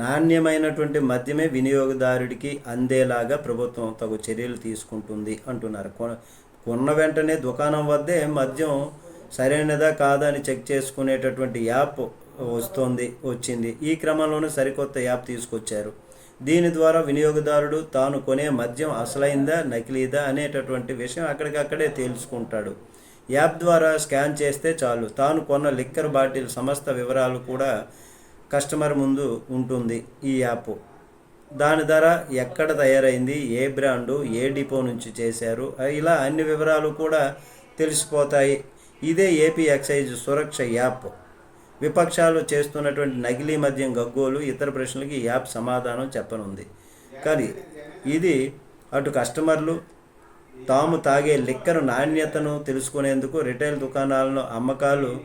నాణ్యమైనటువంటి మద్యమే వినియోగదారుడికి అందేలాగా ప్రభుత్వం తగు చర్యలు తీసుకుంటుంది అంటున్నారు. కొన్న వెంటనే దుకాణం వద్దే మద్యం సరైనదా కాదా అని చెక్ చేసుకునేటటువంటి యాప్ వస్తుంది వచ్చింది. ఈ క్రమంలోనే సరికొత్త యాప్ తీసుకొచ్చారు. దీని ద్వారా వినియోగదారుడు తాను కొనే మద్యం అసలైందా నకిలీదా అనేటటువంటి విషయం అక్కడికక్కడే తేల్చుకుంటాడు యాప్ ద్వారా స్కాన్ చేస్తే చాలు. తాను కొన్న లిక్కర్ బాటిల్ సమస్త వివరాలు కూడా కస్టమర్ ముందు ఉంటుంది ఈ యాప్. దాని ధర ఎక్కడ తయారైంది ఏ బ్రాండు ఏ డిపో నుంచి చేశారు ఇలా అన్ని వివరాలు కూడా తెలిసిపోతాయి. ఇదే ఏపీ ఎక్సైజ్ సురక్ష యాప్. విపక్షాలు చేస్తున్నటువంటి నకిలీ మద్యం గగ్గోలు ఇతర ప్రశ్నలకి యాప్ సమాధానం చెప్పనుంది. కానీ ఇది అటు కస్టమర్లు తాము తాగే లిక్కర్ నాణ్యతను తెలుసుకునేందుకు రిటైల్ దుకాణాలను అమ్మకాలు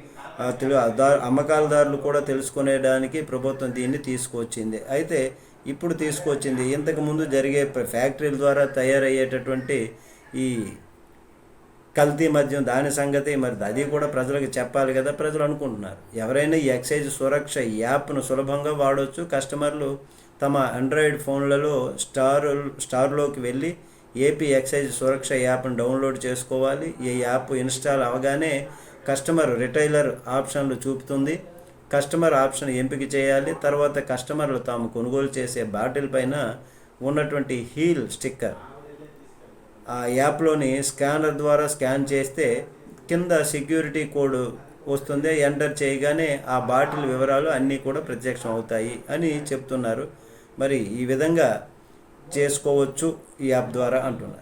అమ్మకాలదారులు కూడా తెలుసుకునేడానికి ప్రభుత్వం దీన్ని తీసుకొచ్చింది. అయితే ఇప్పుడు తీసుకొచ్చింది ఇంతకుముందు జరిగే ఫ్యాక్టరీల ద్వారా తయారయ్యేటటువంటి ఈ కల్తీ మద్యం దాని సంగతి మరి అది కూడా ప్రజలకు చెప్పాలి కదా ప్రజలు అనుకుంటున్నారు. ఎవరైనా ఈ ఎక్సైజ్ సురక్ష యాప్ను సులభంగా వాడవచ్చు కస్టమర్లు తమ ఆండ్రాయిడ్ ఫోన్లలో స్టార్ స్టార్లోకి వెళ్ళి ఏపీ ఎక్సైజ్ సురక్ష యాప్ను డౌన్లోడ్ చేసుకోవాలి. ఈ యాప్ ఇన్స్టాల్ అవగానే కస్టమర్ రిటైలర్ ఆప్షన్లు చూపుతుంది. కస్టమర్ ఆప్షన్ ఎంపిక చేయాలి. తర్వాత కస్టమర్లు తాము కొనుగోలు చేసే బాటిల్ పైన ఉన్నటువంటి హీల్ స్టిక్కర్. ఆ యాప్లోని స్కానర్ ద్వారా స్కాన్ చేస్తే కింద సెక్యూరిటీ కోడ్ వస్తుంది. ఎంటర్ చేయగానే ఆ బాటిల్ వివరాలు అన్నీ కూడా ప్రత్యక్షం అవుతాయి అని చెప్తున్నారు. మరి ఈ విధంగా చేసుకోవచ్చు ఈ యాప్ ద్వారా అంటున్నారు